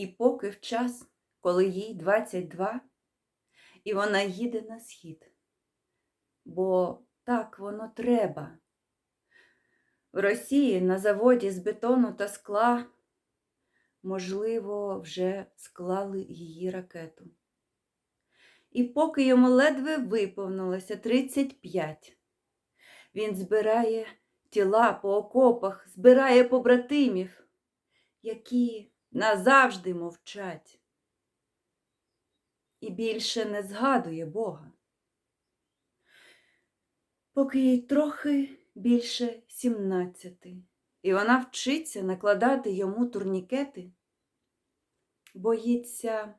І поки в час, коли їй 22, і вона їде на схід, бо так воно треба. В Росії на заводі з бетону та скла, можливо, вже склали її ракету. І поки йому ледве виповнилося 35, він збирає тіла по окопах, збирає побратимів, які назавжди мовчать. І більше не згадує Бога. Поки їй трохи більше сімнадцяти, і вона вчиться накладати йому турнікети, боїться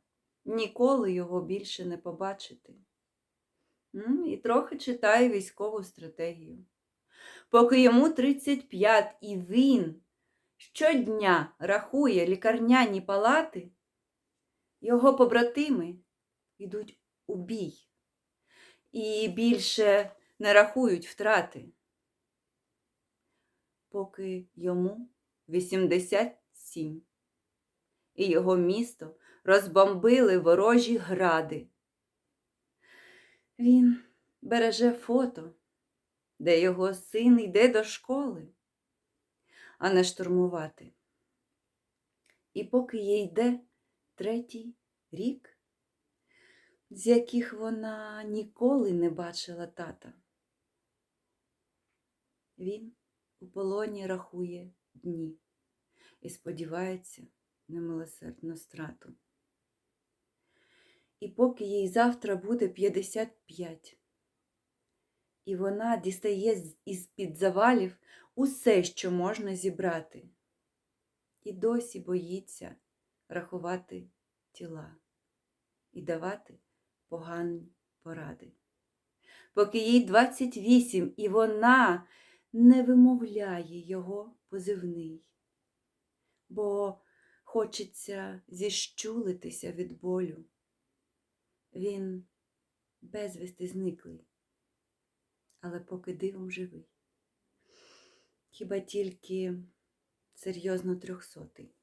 ніколи його більше не побачити. І трохи читає військову стратегію. Поки йому 35 і він щодня рахує лікарняні палати, його побратими йдуть у бій і більше не рахують втрати. Поки йому 87, і його місто розбомбили ворожі гради. Він береже фото, де його син йде до школи, а не штурмувати. І поки їй йде третій рік, з яких вона ніколи не бачила тата. Він у полоні рахує дні і сподівається на милосердну страту. І поки їй завтра буде 55, і вона дістає із-під завалів усе, що можна зібрати, і досі боїться рахувати тіла і давати погані поради. Поки їй 28, і вона не вимовляє його позивний, бо хочеться зіщулитися від болю. Він безвісти зниклий, але поки дивом живий. Хіба тільки серйозно трьохсотий.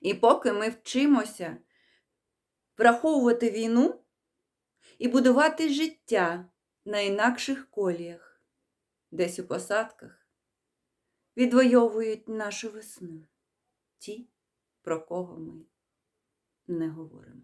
І поки ми вчимося враховувати війну і будувати життя на інакших коліях, десь у посадках, відвоюють нашу весну ті, про кого ми не говоримо.